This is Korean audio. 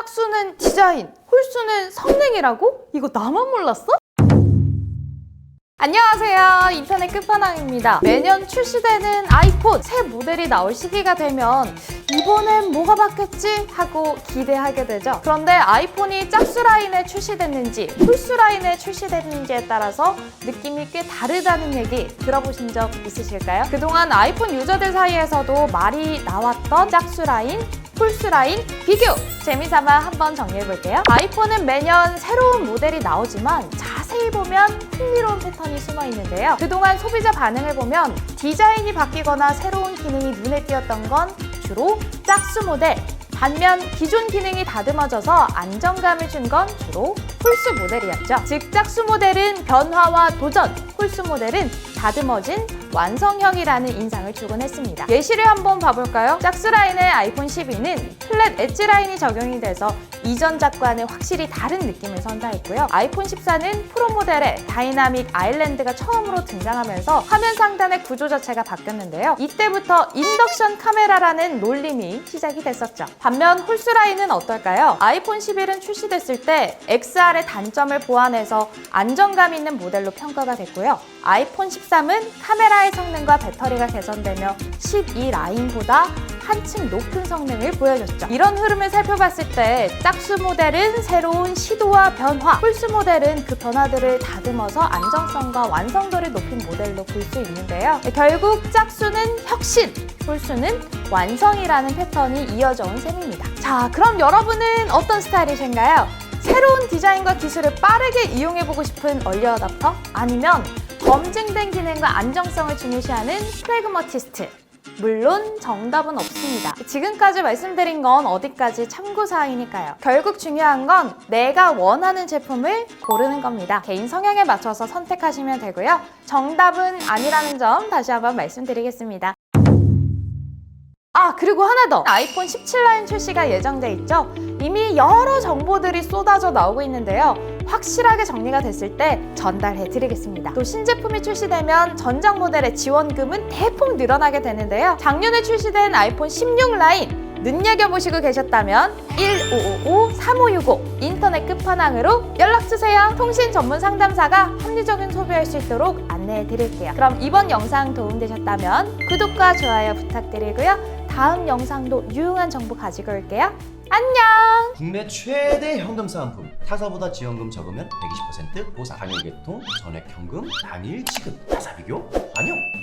짝수는 디자인, 홀수는 성능이라고? 이거 나만 몰랐어? 안녕하세요. 인터넷 끝판왕입니다. 매년 출시되는 아이폰 새 모델이 나올 시기가 되면 이번엔 뭐가 바뀌었지? 하고 기대하게 되죠. 그런데 아이폰이 짝수 라인에 출시됐는지 홀수 라인에 출시됐는지에 따라서 느낌이 꽤 다르다는 얘기 들어보신 적 있으실까요? 그동안 아이폰 유저들 사이에서도 말이 나왔던 짝수 라인, 홀수 라인 비교! 재미삼아 한번 정리해볼게요. 아이폰은 매년 새로운 모델이 나오지만 자세히 보면 흥미로운 패턴이 숨어 있는데요. 그동안 소비자 반응을 보면 디자인이 바뀌거나 새로운 기능이 눈에 띄었던 건 주로 짝수 모델. 반면 기존 기능이 다듬어져서 안정감을 준 건 주로 홀수 모델이었죠. 즉 짝수 모델은 변화와 도전, 홀수 모델은 다듬어진 완성형이라는 인상을 주곤 했습니다. 예시를 한번 봐볼까요? 짝수 라인의 아이폰 12는 플랫 엣지 라인이 적용이 돼서 이전 작과는 확실히 다른 느낌을 선사했고요. 아이폰 14는 프로 모델에 다이나믹 아일랜드가 처음으로 등장하면서 화면 상단의 구조 자체가 바뀌었는데요. 이때부터 인덕션 카메라라는 놀림이 시작이 됐었죠. 반면 홀수 라인은 어떨까요? 아이폰 11은 출시됐을 때 XR의 단점을 보완해서 안정감 있는 모델로 평가가 됐고요. 아이폰 13은 카메라 의 성능과 배터리가 개선되며 12 라인보다 한층 높은 성능을 보여줬죠. 이런 흐름을 살펴봤을 때 짝수 모델은 새로운 시도와 변화, 홀수 모델은 그 변화들을 다듬어서 안정성과 완성도를 높인 모델로 볼 수 있는데요. 결국 짝수는 혁신, 홀수는 완성이라는 패턴이 이어져 온 셈입니다. 자, 그럼 여러분은 어떤 스타일이신가요? 새로운 디자인과 기술을 빠르게 이용해보고 싶은 얼리어답터? 아니면 검증된 기능과 안정성을 중요시하는 프레그머티스트? 물론 정답은 없습니다. 지금까지 말씀드린 건 어디까지 참고사항이니까요. 결국 중요한 건 내가 원하는 제품을 고르는 겁니다. 개인 성향에 맞춰서 선택하시면 되고요. 정답은 아니라는 점 다시 한번 말씀드리겠습니다. 아 그리고 하나 더 아이폰 17 라인 출시가 예정돼 있죠 이미 여러 정보들이 쏟아져 나오고 있는데요 확실하게 정리가 됐을 때 전달해 드리겠습니다 또 신제품이 출시되면 전장 모델의 지원금은 대폭 늘어나게 되는데요 작년에 출시된 아이폰 16 라인 눈여겨보시고 계셨다면 1555-3565 인터넷 끝판왕으로 연락주세요. 통신 전문 상담사가 합리적인 소비할 수 있도록 안내해 드릴게요. 그럼 이번 영상 도움되셨다면 구독과 좋아요 부탁드리고요. 다음 영상도 유용한 정보 가지고 올게요. 안녕! 국내 최대 현금 사은품 타사보다 지원금 적으면 120% 보상. 당일 개통, 전액 현금, 당일 지급, 타사 비교, 아니요